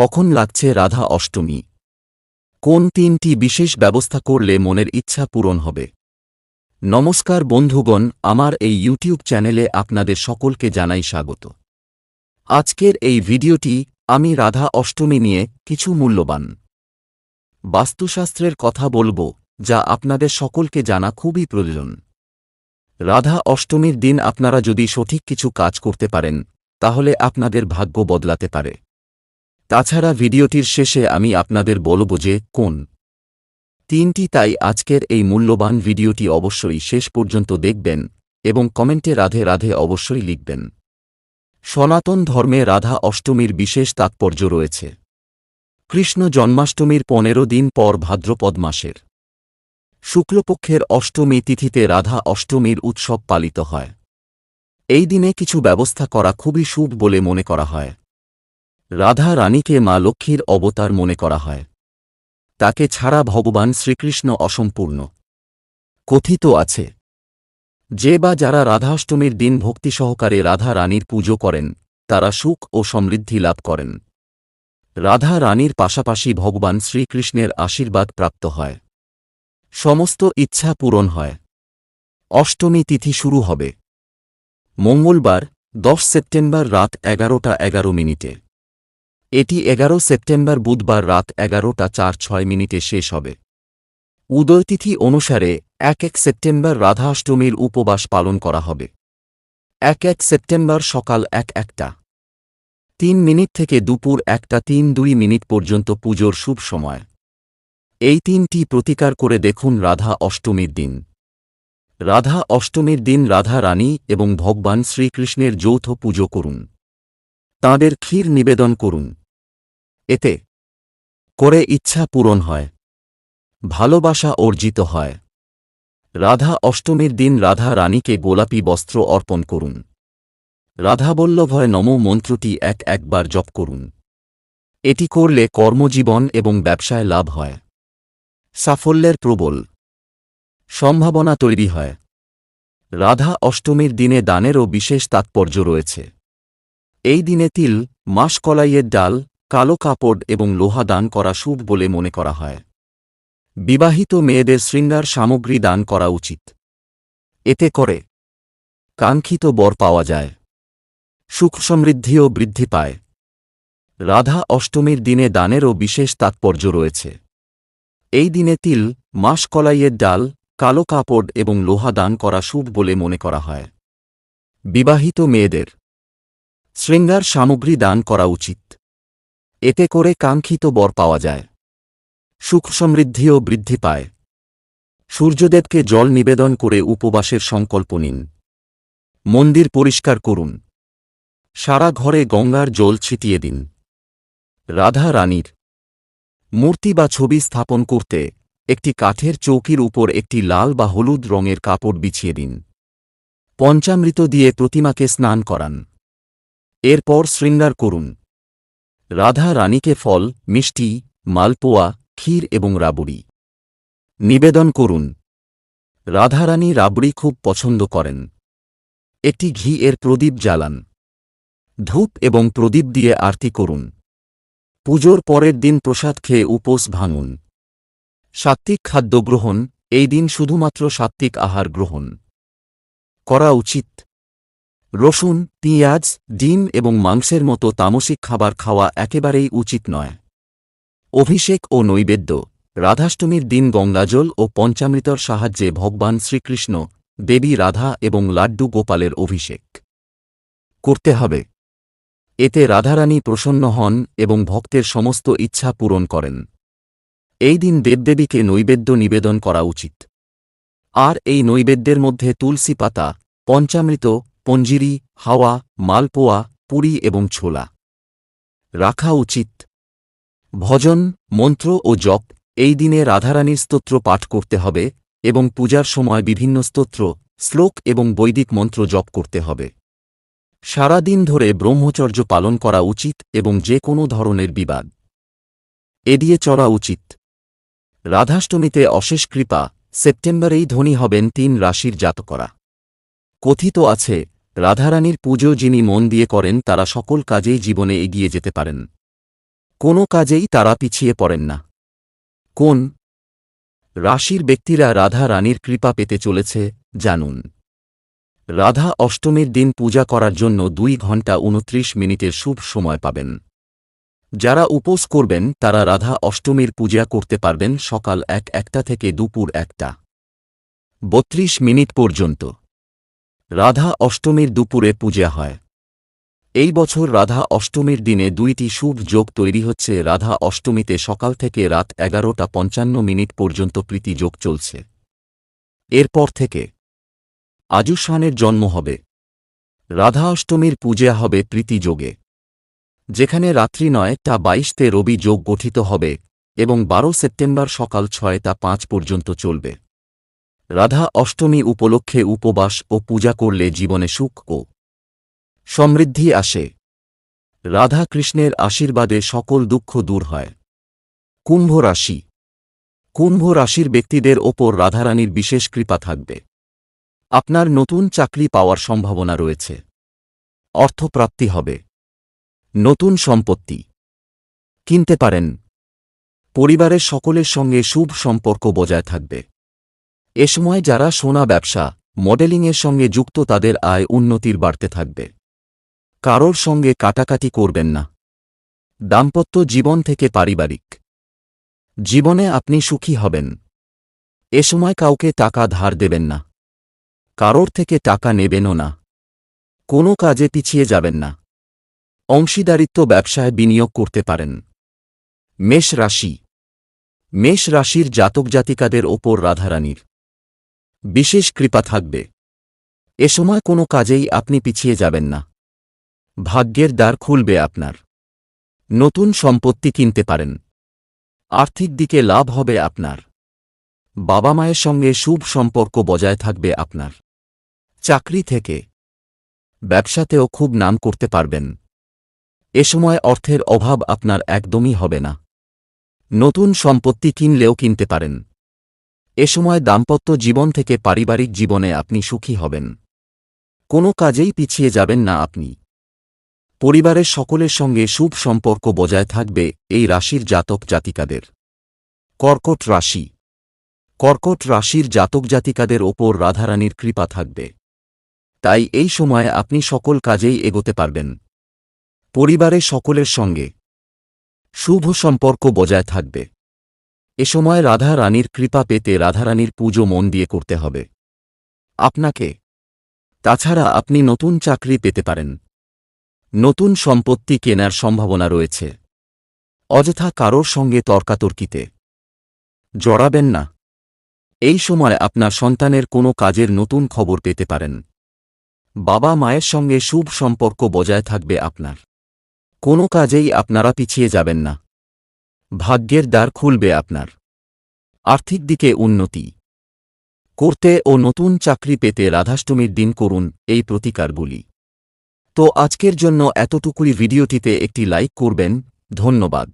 কখন লাগছে রাধা অষ্টমী? কোন তিনটি বিশেষ ব্যবস্থা করলে মনের ইচ্ছা পূরণ হবে? নমস্কার বন্ধুগণ, আমার এই ইউটিউব চ্যানেলে আপনাদের সকলকে জানাই স্বাগত। আজকের এই ভিডিওটি আমি রাধা অষ্টমী নিয়ে কিছু মূল্যবান বাস্তুশাস্ত্রের কথা বলব, যা আপনাদের সকলকে জানা খুবই প্রয়োজন। রাধা অষ্টমীর দিন আপনারা যদি সঠিক কিছু কাজ করতে পারেন, তাহলে আপনাদের ভাগ্য বদলাতে পারে। তাছাড়া ভিডিওটির শেষে আমি আপনাদের বলব যে, কোন তিনটি তাই আজকের এই মূল্যবান ভিডিওটি অবশ্যই শেষ পর্যন্ত দেখবেন এবং কমেন্টে রাধে রাধে অবশ্যই লিখবেন। সনাতন ধর্মে রাধা অষ্টমীর বিশেষ তাৎপর্য রয়েছে। কৃষ্ণ জন্মাষ্টমীর পনেরো দিন পর ভাদ্রপদ মাসের। শুক্লপক্ষের অষ্টমী তিথিতে রাধা অষ্টমীর উৎসব পালিত হয়। এই দিনে কিছু ব্যবস্থা করা খুবই শুভ বলে মনে করা হয়। রাধা রানীকে মা লক্ষ্মীর অবতার মনে করা হয়। তাকে ছাড়া ভগবান শ্রীকৃষ্ণ অসম্পূর্ণ। কথিত আছে, যে বা যারা রাধাষ্টমীর দিন ভক্তি সহকারে রাধা রানীর পুজো করেন, তারা সুখ ও সমৃদ্ধি লাভ করেন। রাধা রানীর পাশাপাশি ভগবান শ্রীকৃষ্ণের আশীর্বাদ প্রাপ্ত হয়। সমস্ত ইচ্ছা পূরণ হয়। অষ্টমী তিথি শুরু হবে। মঙ্গলবার, দশ সেপ্টেম্বর রাত এগারোটা এগারো মিনিটে। এটি এগারো সেপ্টেম্বর বুধবার রাত এগারোটা চার ছয় মিনিটে শেষ হবে। উদয়তিথি অনুসারে এক এক সেপ্টেম্বর রাধাষ্টমীর উপবাস পালন করা হবে। এক এক সেপ্টেম্বর সকাল এক একটা। তিন মিনিট থেকে দুপুর একটা তিন দুই মিনিট পর্যন্ত পুজোর শুভ সময়। এই তিনটি প্রতিকার করে দেখুন রাধা অষ্টমীর দিন। রাধা অষ্টমীর দিন রাধা রানী এবং ভগবান শ্রীকৃষ্ণের যৌথ পুজো করুন। তাঁদের ক্ষীর নিবেদন করুন। এতে করে ইচ্ছা পূরণ হয়, ভালোবাসা অর্জিত হয়। রাধা অষ্টমীর দিন রাধা রানীকে গোলাপি বস্ত্র অর্পণ করুন। রাধাবল্লভয় নম মন্ত্রটি এক একবার জপ করুন। এটি করলে কর্মজীবন এবং ব্যবসায় লাভ হয়। সাফল্যের প্রবল সম্ভাবনা তৈরি হয়। রাধা অষ্টমীর দিনে দানেরও বিশেষ তাৎপর্য রয়েছে। এই দিনে তিল, মাসকলাইয়ের ডাল কালো কাপড় এবং লোহা দান করা শুভ বলে মনে করা হয়। বিবাহিত মেয়েদের শৃঙ্গার সামগ্রী দান করা উচিত। এতে করে কাঙ্ক্ষিত বর পাওয়া যায়। সুখ সমৃদ্ধিও বৃদ্ধি পায়। রাধা অষ্টমীর দিনে দানেরও বিশেষ তাৎপর্য রয়েছে। এই দিনে তিল মাসকলাইয়ের ডাল, কালো কাপড় এবং লোহা দান করা শুভ বলে মনে করা হয়। বিবাহিত মেয়েদের শৃঙ্গার সামগ্রী দান করা উচিত। এতে করে কাঙ্ক্ষিত বর পাওয়া যায়। সুখ সমৃদ্ধিও বৃদ্ধি পায়। সূর্যদেবকে জল নিবেদন করে উপবাসের সংকল্প নিন। মন্দির পরিষ্কার করুন। সারা ঘরে গঙ্গার জল ছিটিয়ে দিন। রাধা রানীর মূর্তি বা ছবি স্থাপন করতে একটি কাঠের চৌকির উপর একটি লাল বা হলুদ রঙের কাপড় বিছিয়ে দিন। পঞ্চামৃত দিয়ে প্রতিমাকে স্নান করান। এরপর শৃঙ্গার করুন। রাধা রানীকে ফল, মিষ্টি, মালপোয়া, ক্ষীর এবং রাবড়ি। নিবেদন করুন। রাধারানী রাবড়ি খুব পছন্দ করেন। একটি ঘি এর প্রদীপ জ্বালান। ধূপ এবং প্রদীপ দিয়ে আরতি করুন। পুজোর পরের দিন প্রসাদ খেয়ে উপোস ভাঙুন। সাত্ত্বিক খাদ্য গ্রহণ, এই দিন শুধুমাত্র সাত্ত্বিক আহার গ্রহণ। করা উচিত। রসুন, পেঁয়াজ, ডিম এবং মাংসের মতো তামসিক খাবার খাওয়া একেবারেই উচিত নয়। অভিষেক ও নৈবেদ্য, রাধাষ্টমীর দিন গঙ্গাজল ও পঞ্চামৃতর সাহায্যে ভগবান শ্রীকৃষ্ণ, দেবী রাধা এবং লাড্ডু গোপালের অভিষেক। করতে হবে। এতে রাধারানী প্রসন্ন হন এবং ভক্তের সমস্ত ইচ্ছা পূরণ করেন। এই দিন দেবদেবীকে নৈবেদ্য নিবেদন করা উচিত। আর এই নৈবেদ্যের মধ্যে তুলসী পাতা, পঞ্চামৃত পঞ্জিরি, হাওয়া, মালপোয়া, পুরী এবং ছোলা। রাখা উচিত। ভজন, মন্ত্র ও জপ এই দিনে রাধারানীর স্তোত্র পাঠ করতে হবে এবং পূজার সময় বিভিন্ন স্তোত্র, শ্লোক এবং বৈদিক মন্ত্র জপ করতে হবে। সারাদিন ধরে ব্রহ্মচর্য পালন করা উচিত এবং যে কোনো ধরনের বিবাদ। এড়িয়ে চড়া উচিত। রাধাষ্টমীতে অশেষ কৃপা, সেপ্টেম্বরেই ধনী হবেন তিন রাশির জাতকরা। কথিত আছে, রাধারানীর পুজো যিনি মন দিয়ে করেন তারা সকল কাজেই জীবনে এগিয়ে যেতে পারেন। কোনো কাজেই তারা পিছিয়ে পড়েন না। কোন রাশির ব্যক্তিরা রাধা রানীর কৃপা পেতে চলেছে, জানুন। রাধা অষ্টমীর দিন পূজা করার জন্য দুই ঘণ্টা উনত্রিশ মিনিটের শুভ সময় পাবেন। যারা উপোস করবেন, তারা রাধা অষ্টমীর পূজা করতে পারবেন সকাল এক একটা থেকে দুপুর একটা। বত্রিশ মিনিট পর্যন্ত। রাধা অষ্টমীর দুপুরে পূজা হয়। এই বছর রাধা অষ্টমীর দিনে দুইটি শুভ যোগ তৈরি হচ্ছে। রাধা অষ্টমীতে সকাল থেকে রাত এগারোটা পঞ্চান্ন মিনিট পর্যন্ত প্রীতি যোগ চলছে। এরপর থেকে আজুশানের জন্ম হবে। রাধা অষ্টমীর পূজা হবে প্রীতি যোগে। যেখানে রাত্রি নয়টা বাইশতে রবি যোগ গঠিত হবে এবং বারো সেপ্টেম্বর সকাল ছয় তা পাঁচ পর্যন্ত চলবে। রাধা অষ্টমী উপলক্ষে উপবাস ও পূজা করলে জীবনে সুখ ও সমৃদ্ধি আসে। রাধা কৃষ্ণের আশীর্বাদে সকল দুঃখ দূর হয়। কুম্ভ রাশি। কুম্ভ রাশির ব্যক্তিদের ওপর রাধারানীর বিশেষ কৃপা থাকবে। আপনার নতুন চাকরি পাওয়ার সম্ভাবনা রয়েছে। অর্থপ্রাপ্তি হবে। নতুন সম্পত্তি। কিনতে পারেন। পরিবারের সকলের সঙ্গে শুভ সম্পর্ক বজায় থাকবে। এ সময় যারা সোনা ব্যবসা, মডেলিংয়ের সঙ্গে যুক্ত তাদের আয় উন্নতির বাড়তে থাকবে। কারোর সঙ্গে কাটাকাটি করবেন না। দাম্পত্য জীবন থেকে পারিবারিক। জীবনে আপনি সুখী হবেন। এ সময় কাউকে টাকা ধার দেবেন না। কারোর থেকে টাকা নেবেনও না। কোনো কাজে পিছিয়ে যাবেন না। অংশীদারিত্ব ব্যবসায় বিনিয়োগ করতে পারেন। মেষ রাশি। মেষ রাশির জাতক জাতিকাদের ওপর রাধারানীর। বিশেষ কৃপা থাকবে। এ সময় কোনো কাজেই আপনি পিছিয়ে যাবেন না। ভাগ্যের দ্বার খুলবে আপনার। নতুন সম্পত্তি কিনতে পারেন। আর্থিক দিকে লাভ হবে আপনার। বাবা মায়ের সঙ্গে শুভ সম্পর্ক বজায় থাকবে আপনার। চাকরি থেকে ব্যবসাতেও খুব নাম করতে পারবেন। এ সময় অর্থের অভাব আপনার একদমই হবে না। নতুন সম্পত্তি কিনলেও কিনতে পারেন। এ সময় দাম্পত্য জীবন থেকে পারিবারিক জীবনে আপনি সুখী হবেন। কোনো কাজেই পিছিয়ে যাবেন না আপনি। পরিবারের সকলের সঙ্গে শুভ সম্পর্ক বজায় থাকবে এই রাশির জাতক জাতিকাদের। কর্কট রাশি। কর্কট রাশির জাতক জাতিকাদের ওপর রাধারানীর কৃপা থাকবে। তাই এই সময়ে আপনি সকল কাজেই এগোতে পারবেন। পরিবারের সকলের সঙ্গে শুভ সম্পর্ক বজায় থাকবে। এ সময় রাধা রানীর কৃপা পেতে রাধারানীর পুজো মন দিয়ে করতে হবে। আপনাকে। তাছাড়া আপনি নতুন চাকরি পেতে পারেন। নতুন সম্পত্তি কেনার সম্ভাবনা রয়েছে। অযথা কারোর সঙ্গে তর্কাতর্কিতে। জড়াবেন না। এই সময় আপনার সন্তানের কোনো কাজের নতুন খবর পেতে পারেন। বাবা মায়ের সঙ্গে শুভ সম্পর্ক বজায় থাকবে আপনার। কোনো কাজেই আপনারা পিছিয়ে যাবেন না। ভাগ্যের দ্বার খুলবে আপনার। আর্থিক দিকে উন্নতি। করতে ও নতুন চাকরি পেতে রাধাষ্টমীর দিন করুন এই প্রতিকারগুলি। তো আজকের জন্য এতটুকুই। ভিডিওটিতে একটি লাইক করবেন। ধন্যবাদ।